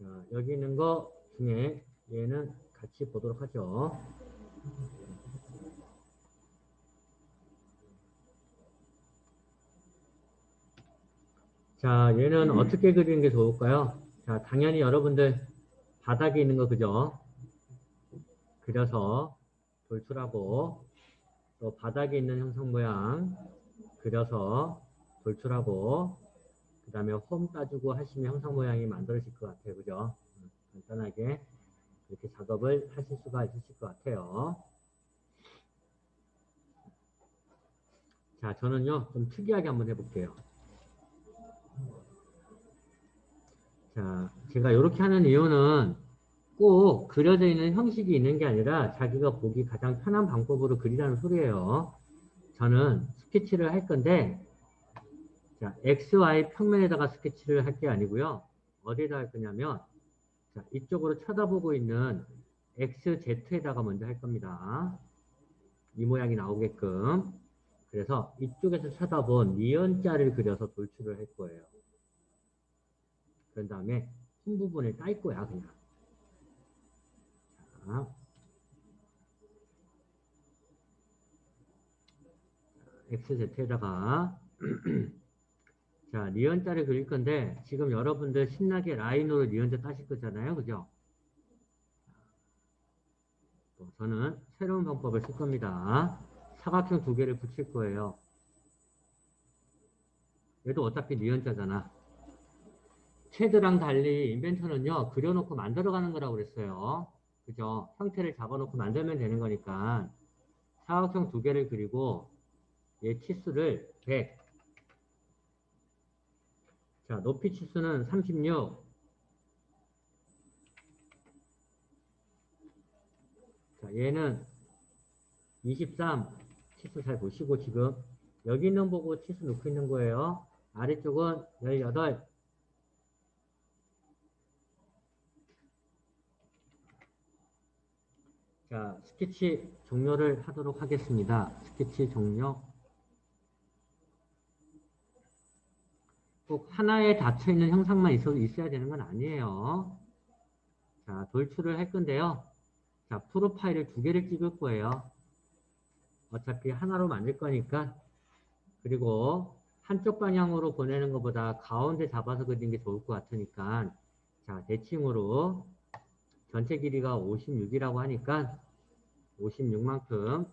자, 여기 있는 거 중에 얘는 같이 보도록 하죠. 자, 얘는 어떻게 그리는 게 좋을까요? 자, 당연히 여러분들 바닥에 있는 거 그죠? 그려서 돌출하고 또 바닥에 있는 형성 모양 그려서 돌출하고 그 다음에 홈 따주고 하시면 형성 모양이 만들어질 것 같아요. 그죠? 음, 간단하게 이렇게 작업을 하실 수가 있으실 것 같아요. 자, 저는요, 좀 특이하게 한번 해볼게요. 자, 제가 이렇게 하는 이유는 꼭 그려져 있는 형식이 있는 게 아니라 자기가 보기 가장 편한 방법으로 그리라는 소리예요. 저는 스케치를 할 건데, 자, XY 평면에다가 스케치를 할 게 아니고요. 어디다 할 거냐면, 자, 이쪽으로 쳐다보고 있는 XZ에다가 먼저 할 겁니다. 이 모양이 나오게끔. 그래서 이쪽에서 쳐다본 니은자를 그려서 돌출을 할 거예요. 그런 다음에 흰 부분을 딸 거야, 그냥. 자. XZ에다가 자, 니은자를 그릴 건데 지금 여러분들 신나게 라인으로 니은자 따실 거잖아요. 그죠? 또 저는 새로운 방법을 쓸 겁니다. 사각형 두 개를 붙일 거예요. 얘도 어차피 니은자잖아. 체드랑 달리 인벤터는요, 그려놓고 만들어가는 거라고 그랬어요. 그죠? 형태를 잡아놓고 만들면 되는 거니까 사각형 두 개를 그리고 얘 치수를 100 자, 높이 치수는 36 자, 얘는 23 치수 잘 보시고 지금 여기 있는 보고 치수 놓고 있는 거예요. 아래쪽은 18 자, 스케치 종료를 하도록 하겠습니다. 스케치 종료. 꼭 하나에 닫혀 있는 형상만 있어도 있어야 되는 건 아니에요. 자, 돌출을 할 건데요. 자, 프로파일을 두 개를 찍을 거예요. 어차피 하나로 만들 거니까. 그리고 한쪽 방향으로 보내는 것보다 가운데 잡아서 그리는 게 좋을 것 같으니까. 자, 대칭으로 전체 길이가 56이라고 하니까 56만큼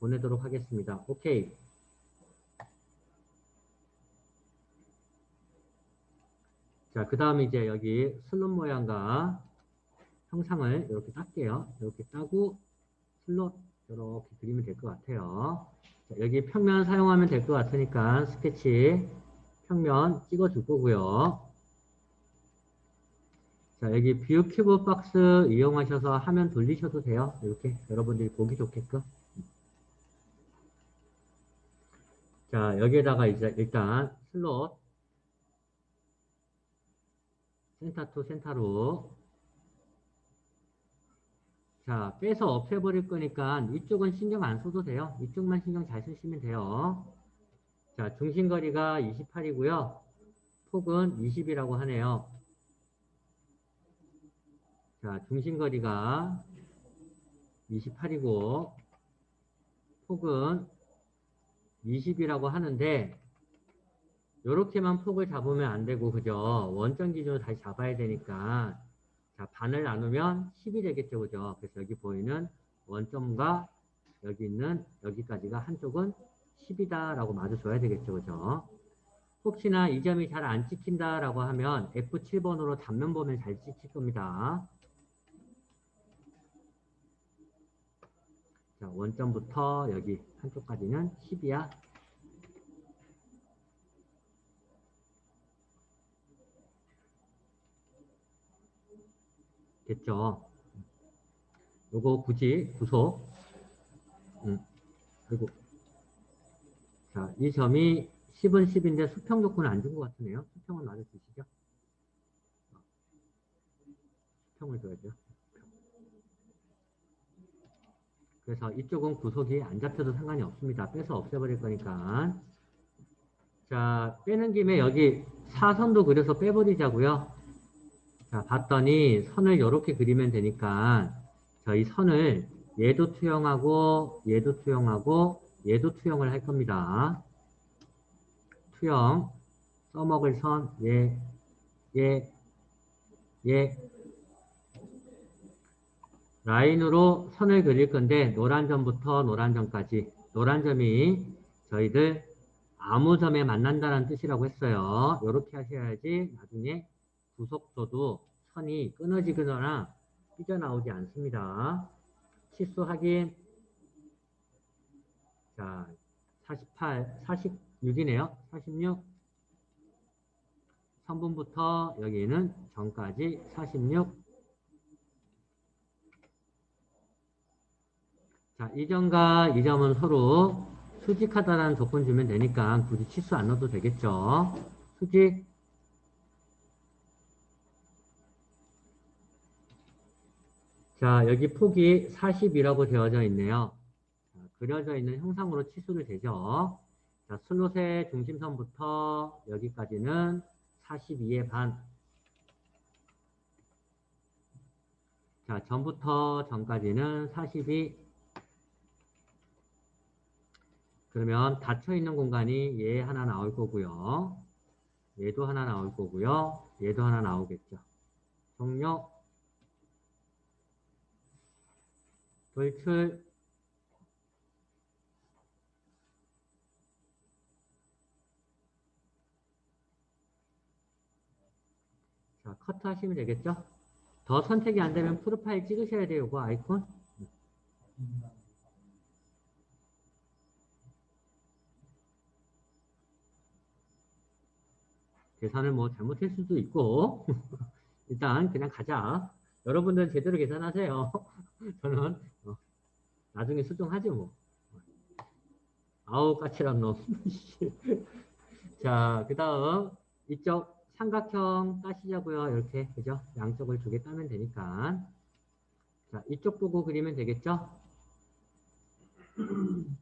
보내도록 하겠습니다. 오케이. 자, 그 다음에 이제 여기 슬롯 모양과 형상을 이렇게 딸게요. 이렇게 따고 슬롯 이렇게 그리면 될 것 같아요. 자, 여기 평면 사용하면 될 것 같으니까 스케치 평면 찍어줄 거고요. 자, 여기 뷰 큐브 박스 이용하셔서 화면 돌리셔도 돼요. 이렇게 여러분들이 보기 좋게끔. 자, 여기에다가 이제 일단 슬롯 센터 투 센터로 자, 빼서 없애버릴 거니까 이쪽은 신경 안 써도 돼요. 이쪽만 신경 잘 쓰시면 돼요. 자, 중심거리가 28이고요. 폭은 20이라고 하네요. 자, 중심거리가 28이고 폭은 20이라고 하는데 이렇게만 폭을 잡으면 안 되고 그죠? 원점 기준으로 다시 잡아야 되니까 자, 반을 나누면 10이 되겠죠. 그죠? 그래서 여기 보이는 원점과 여기 있는 여기까지가 한쪽은 10이다 라고 맞아줘야 되겠죠. 그죠? 혹시나 이 점이 잘 안 찍힌다 라고 하면 F7번으로 단면 보면 잘 찍힐 겁니다. 자, 원점부터 여기 한쪽까지는 10이야. 됐죠? 요거 굳이 구속. 음, 그리고 자, 이 점이 10은 10인데 수평 조건을 안 준 것 같으네요. 수평은 맞아주시죠? 수평을 줘야죠. 그래서 이쪽은 구속이 안 잡혀도 상관이 없습니다. 빼서 없애버릴 거니까. 자, 빼는 김에 여기 사선도 그려서 빼버리자고요. 자, 봤더니 선을 이렇게 그리면 되니까 저희 선을 얘도 투영하고 얘도 투영하고 얘도 투영을 할 겁니다. 투영 써먹을 선 얘, 얘, 얘 라인으로 선을 그릴 건데 노란 점부터 노란 점까지 노란 점이 저희들 아무 점에 만난다는 뜻이라고 했어요. 이렇게 하셔야지 나중에 구속도도 선이 끊어지거나 삐져나오지 않습니다. 치수 확인. 자, 48, 46이네요. 46. 선분부터 여기는 전까지 46. 자, 이 점과 이 점은 서로 수직하다라는 조건 주면 되니까 굳이 치수 안 넣어도 되겠죠. 수직. 자, 여기 폭이 40이라고 되어져 있네요. 자, 그려져 있는 형상으로 치수를 재죠. 자, 슬롯의 중심선부터 여기까지는 42의 반. 자, 전부터 전까지는 42. 그러면 닫혀 있는 공간이 얘 하나 나올 거고요. 얘도 하나 나올 거고요. 얘도 하나 나오겠죠. 종료. 돌출. 자, 커트 하시면 되겠죠? 더 선택이 안 되면 프로파일 찍으셔야 돼요. 이거 아이콘. 계산을 뭐 잘못할 수도 있고 일단 그냥 가자. 여러분들은 제대로 계산하세요. 저는 어, 나중에 수정하죠 뭐. 아우 까칠한 놈. 자, 그 다음 이쪽 삼각형 따시자고요. 이렇게 그죠? 양쪽을 두개 따면 되니까. 자, 이쪽 보고 그리면 되겠죠?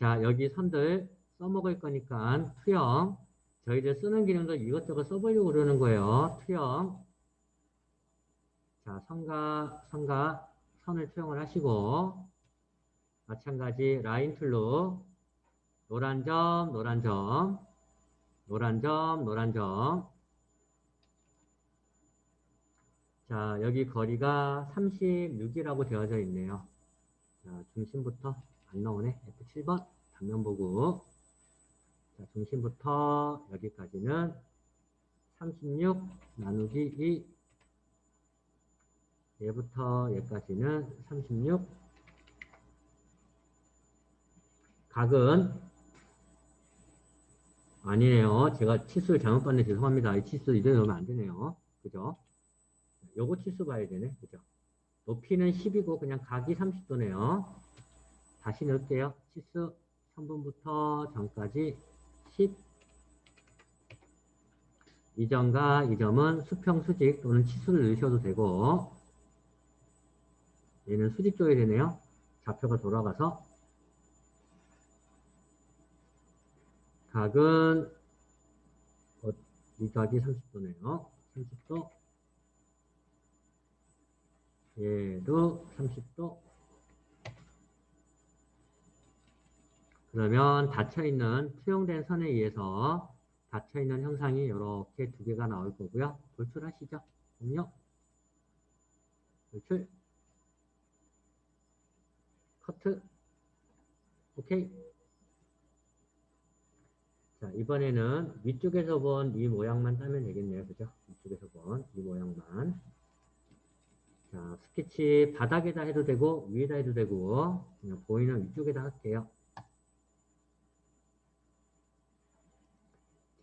자, 여기 선들 써먹을 거니까 투영. 저희들 쓰는 기능도 이것저것 써보려고 그러는 거예요. 투영. 자, 선과, 선과 선을 투영을 하시고, 마찬가지 라인 툴로 노란 점, 노란 점, 노란 점, 노란 점. 자, 여기 거리가 36이라고 되어져 있네요. 자, 중심부터 안 나오네. F7번 단면 보고. 자, 중심부터 여기까지는 36 나누기 2. 얘부터 얘까지는 36. 각은 아니네요. 제가 치수를 잘못 봤네. 죄송합니다. 이 치수 이대로 넣으면 안 되네요. 그죠? 요거 치수 봐야 되네. 그죠? 높이는 10이고 그냥 각이 30도네요. 다시 넣을게요. 치수 3분부터 전까지 10. 이 점과 이 점은 수평 수직 또는 치수를 넣으셔도 되고 얘는 수직 줘야 되네요. 좌표가 돌아가서 각은 어, 이 각이 30도네요. 30도 얘도 30도 그러면 닫혀있는 투영된 선에 의해서 닫혀있는 형상이 이렇게 두 개가 나올 거고요. 돌출하시죠. 종료. 돌출. 커트. 오케이. 자, 이번에는 위쪽에서 본 이 모양만 따면 되겠네요. 그죠? 위쪽에서 본 이 모양만. 자, 스케치 바닥에다 해도 되고, 위에다 해도 되고, 그냥 보이는 위쪽에다 할게요.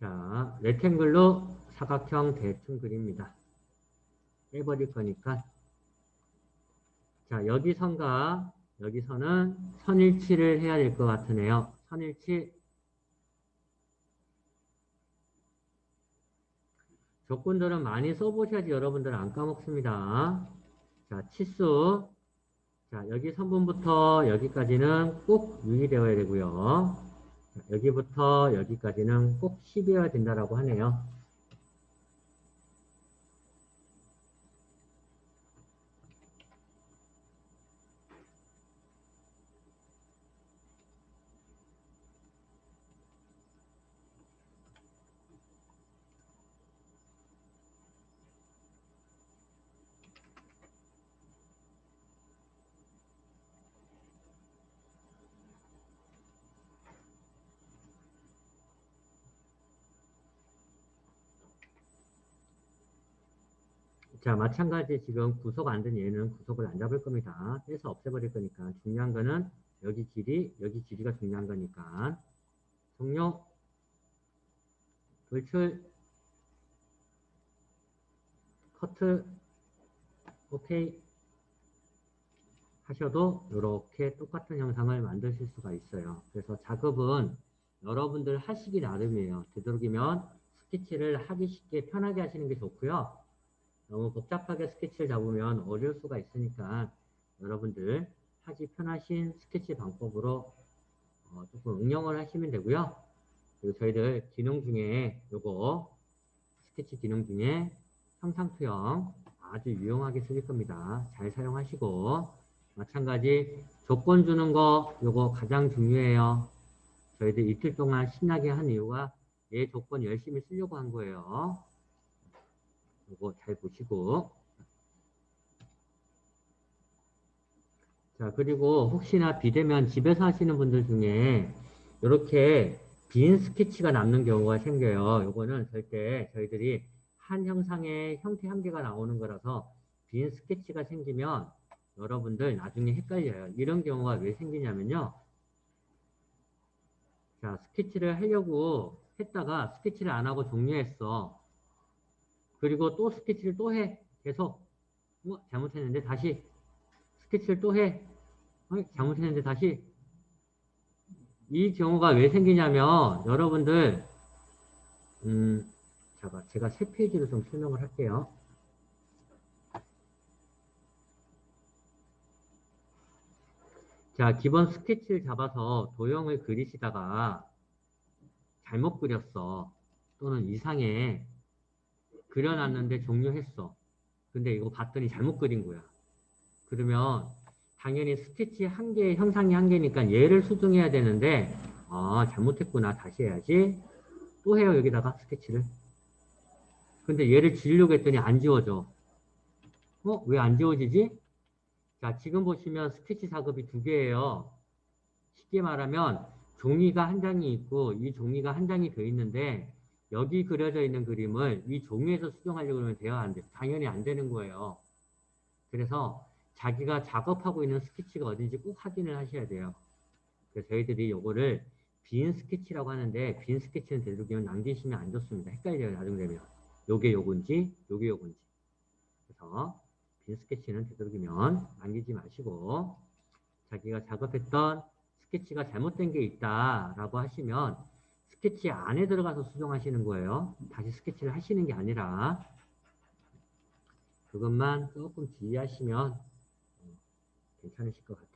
자, 레탱글로 사각형 대충 그립니다. 빼버릴 거니까. 자, 여기 선과 여기 선은 선일치를 해야 될 것 같으네요. 선일치. 조건들은 많이 써보셔야지 여러분들 안 까먹습니다. 자, 치수. 자, 여기 선분부터 여기까지는 꼭 유의되어야 되고요. 자, 여기부터 여기까지는 꼭 10이어야 된다라고 하네요. 자, 마찬가지 지금 구속 안 된 얘는 구속을 안 잡을 겁니다. 떼서 없애버릴 거니까. 중요한 거는 여기 길이, 여기 길이가 중요한 거니까. 종료. 돌출. 커트. 오케이. 하셔도 이렇게 똑같은 형상을 만드실 수가 있어요. 그래서 작업은 여러분들 하시기 나름이에요. 되도록이면 스케치를 하기 쉽게 편하게 하시는 게 좋고요. 너무 복잡하게 스케치를 잡으면 어려울 수가 있으니까 여러분들 하기 편하신 스케치 방법으로 어, 조금 응용을 하시면 되고요. 그리고 저희들 기능 중에 요거 스케치 기능 중에 형상 투영 아주 유용하게 쓰실 겁니다. 잘 사용하시고 마찬가지 조건 주는 거 요거 가장 중요해요. 저희들 이틀 동안 신나게 한 이유가 얘 조건 열심히 쓰려고 한 거예요. 이거 잘 보시고 자 그리고 혹시나 비대면 집에서 하시는 분들 중에 이렇게 빈 스케치가 남는 경우가 생겨요. 요거는 절대 저희들이 한 형상의 형태 한 개가 나오는 거라서 빈 스케치가 생기면 여러분들 나중에 헷갈려요. 이런 경우가 왜 생기냐면요. 자, 스케치를 하려고 했다가 스케치를 안 하고 종료했어. 그리고 또 스케치를 또 해. 계속. 어, 잘못했는데 다시. 스케치를 또 해. 어, 잘못했는데 다시. 이 경우가 왜 생기냐면 여러분들 음, 잠깐 제가 세 페이지로 좀 설명을 할게요. 자, 기본 스케치를 잡아서 도형을 그리시다가 잘못 그렸어. 또는 이상해. 그려놨는데 종료했어. 근데 이거 봤더니 잘못 그린 거야. 그러면 당연히 스케치 한 개, 형상이 한 개니까 얘를 수정해야 되는데 아, 잘못했구나. 다시 해야지. 또 해요, 여기다가 스케치를. 근데 얘를 지우려고 했더니 안 지워져. 어? 왜 안 지워지지? 자, 지금 보시면 스케치 작업이 두 개예요. 쉽게 말하면 종이가 한 장이 있고 이 종이가 한 장이 더 있는데 여기 그려져 있는 그림을 이 종이에서 수정하려고 하면 돼야 안 돼. 당연히 안 되는 거예요. 그래서 자기가 작업하고 있는 스케치가 어딘지 꼭 확인을 하셔야 돼요. 그래서 저희들이 요거를 빈 스케치라고 하는데 빈 스케치는 되도록이면 남기시면 안 좋습니다. 헷갈려요. 나중에 되면. 요게 요건지 요게 요건지. 그래서 빈 스케치는 되도록이면 남기지 마시고 자기가 작업했던 스케치가 잘못된 게 있다라고 하시면 스케치 안에 들어가서 수정하시는 거예요. 다시 스케치를 하시는 게 아니라 그것만 조금 주의하시면 어, 괜찮으실 것 같아요.